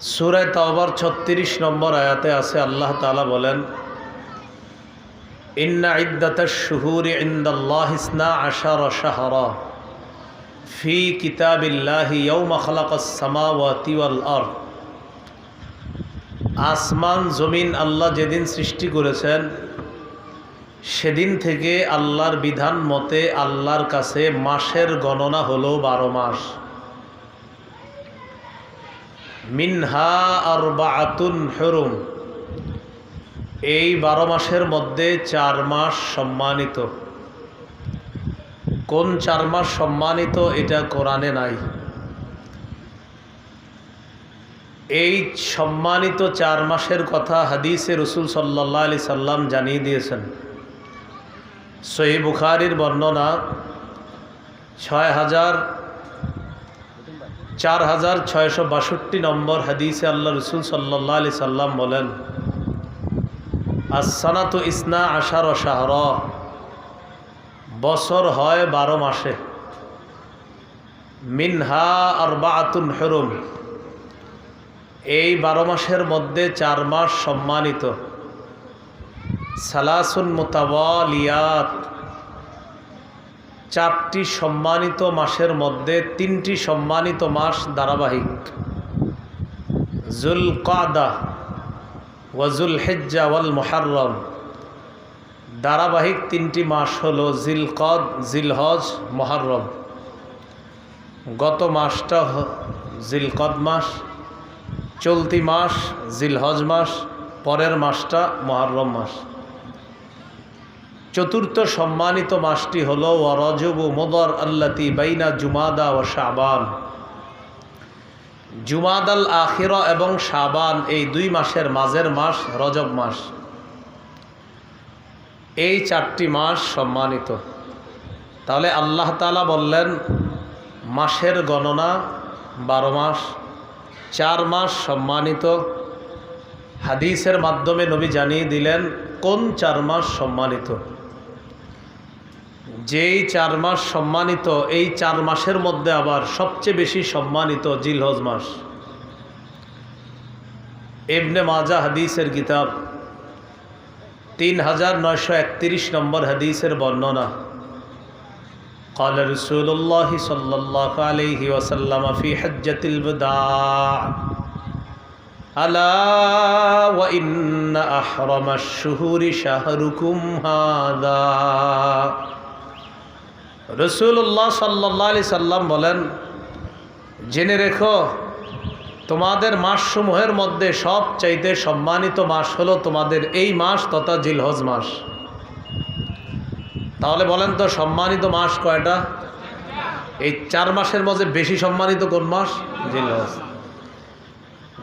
সুরায় তাওবার ছত্রিশ নম্বর আয়াতে আছে, আল্লাহ তালা বলেন, ইন্না ইদ্দাত শুহুরি ইন্দাল্লাহ ইসনা আশার শাহরা ফি কিতাবিল্লাহি ইয়ৌমা খালাকাস সামাওয়াতি ওয়াল আরদ। আসমান, জমিন, আল্লাহ যেদিন সৃষ্টি করেছেন, সেদিন থেকে আল্লাহর বিধান মতে আল্লাহর কাছে মাসের গণনা হলো বারো মাস। মিনহা আর বাতুন হরুম। এই বারো মাসের মধ্যে চার মাস সম্মানিত। কোন চার মাস সম্মানিত এটা কোরআনে নাই। এই সম্মানিত চার মাসের কথা হাদিসে রসুল সাল্লাহ আলি সাল্লাম জানিয়ে দিয়েছেন। সহি বুখারির বর্ণনা ছয় হাজার চার হাজার ছয়শো বাষট্টি নম্বর হাদিসে আল্লাহ রসুল সাল্লাহ আলি সাল্লাম বলেন আসানাত ইসনা আশার শাহর। বছর হয় বারো মাসে। মিনহা আর বাতুন হরুম। এই বারো মাসের মধ্যে চার মাস সম্মানিত। সালাসুন মোতাবালিয়াত চারটি সম্মানিত মাসের মধ্যে তিনটি সম্মানিত মাস ধারাবাহিক। জুল কাদা ওয়াজুল হেজ্জা ওয়াল মোহারম ধারাবাহিক তিনটি মাস হল জিলকদ, জিলহজ মহারম গত মাসটা জিলকদ মাস, চলতি মাস, জিলহজ মাস, পরের মাসটা মহারম মাস। চতুর্থ সম্মানিত মাসটি হল ওয়ারজব মোদর আল্লাতি বাইনা জুমাদা ও শাবান। জুমাদাল আখির এবং শাবান এই দুই মাসের মাঝের মাস, রজব মাস। এই চারটি মাস সম্মানিত। তাহলে আল্লাহ তালা বললেন, মাসের গণনা বারো মাস, চার মাস সম্মানিত। হাদিসের মাধ্যমে নবী জানিয়ে দিলেন, কোন চার মাস সম্মানিত? যেই চার মাস সম্মানিত এই চার মাসের মধ্যে আবার সবচেয়ে বেশি সম্মানিত জিলহজ মাস এবনে মাজা হাদিসের কিতাব তিন হাজার নয়শো একত্রিশ নম্বর হাদিসের বর্ণনা قال رسول الله صلى الله عليه وسلم في حجة الوداع ألا وإن أحرم الشهور شهركم هذا রসুল্লাহ সাল্লাহ আলি সাল্লাম বলেন, জেনে রেখো, তোমাদের মাসসমূহের মধ্যে সব চাইতে সম্মানিত মাস হলো তোমাদের এই মাস তথা জিলহজ মাস। তাহলে বলেন তো, সম্মানিত মাস কয়টা? এই চার মাসের মধ্যে বেশি সম্মানিত কোন মাস? জিলহজ।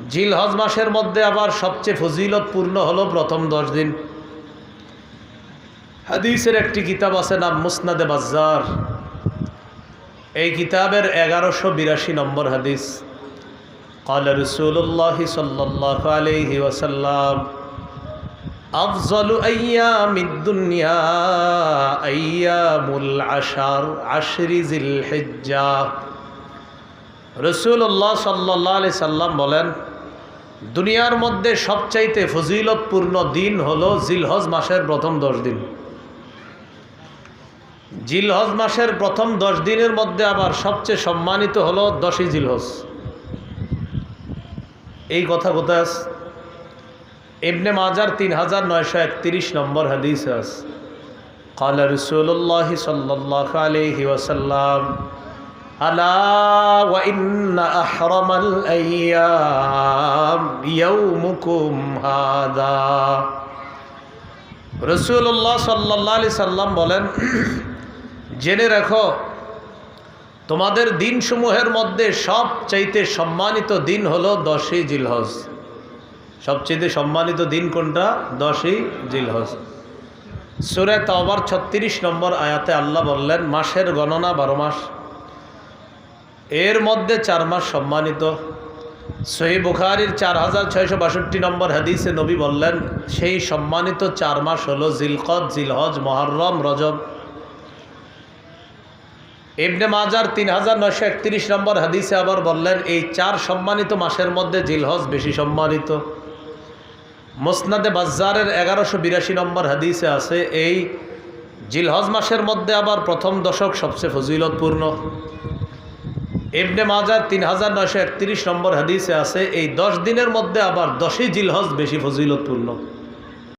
জিলহজ মাসের মধ্যে আবার সবচেয়ে ফজিলতপূর্ণ হলো প্রথম দশ দিন। হাদিসের একটি কিতাব আছে নাম মুসনাদে বাজার এই কিতাবের এগারোশো বিরাশি নম্বর হাদিস قال رسول الله صلى الله عليه وسلم أفضل أيام الدنيا أيام العشر عشر ذي الحجة রসুল্লাহ সাল্লাহ আলি সাল্লাম বলেন দুনিয়ার মধ্যে সবচাইতে ফজিলতপূর্ণ দিন হলো জিলহজ মাসের প্রথম দশ দিন জিলহজ মাসের প্রথম দশ দিনের মধ্যে আবার সবচেয়ে সম্মানিত হলো দশই জিলহজ এই কথা কোথায় আছে ইবনে মাজার তিন হাজার নয়শো একত্রিশ নম্বর হাদিস আস قال رسول الله صلى الله عليه وسلم ألا وإن أحرم الأيام يومكم هذا রসুল্লাহ সাল্লাহ আলি সাল্লাম বলেন জেনে রাখো, তোমাদের দিনসমূহের মধ্যে সব চাইতে সম্মানিত দিন হলো দশই জিলহজ। সবচেয়ে সম্মানিত দিন কোনটা? দশই জিলহজ। সুরে তবার ছত্রিশ নম্বর আয়াতে আল্লাহ বললেন, মাসের গণনা বারো মাস। এর মধ্যে চার মাস সম্মানিত। সহি বুখারির চার হাজার ছয়শো বাষট্টি নম্বর হাদিসে নবী বললেন, সেই সম্মানিত চার মাস হলো জিলকদ, জিলহজ, মহরম, রজব। ইবনে মাজার তিন হাজার নয়শো একত্রিশ নম্বর হাদিসে আবার বললেন, এই চার সম্মানিত মাসের মধ্যে জিলহজ বেশি সম্মানিত। মোসনাদে বাজারের এগারোশো বিরাশি নম্বর হাদিসে আছে, এই জিলহজ মাসের মধ্যে আবার প্রথম দশক সবচেয়ে ফজিলতপূর্ণ। ইবনে মাজার তিন হাজার নয়শো একত্রিশ নম্বর হাদিসে আছে, এই দশ দিনের মধ্যে আবার দশই জিলহজ বেশি ফজিলতপূর্ণ।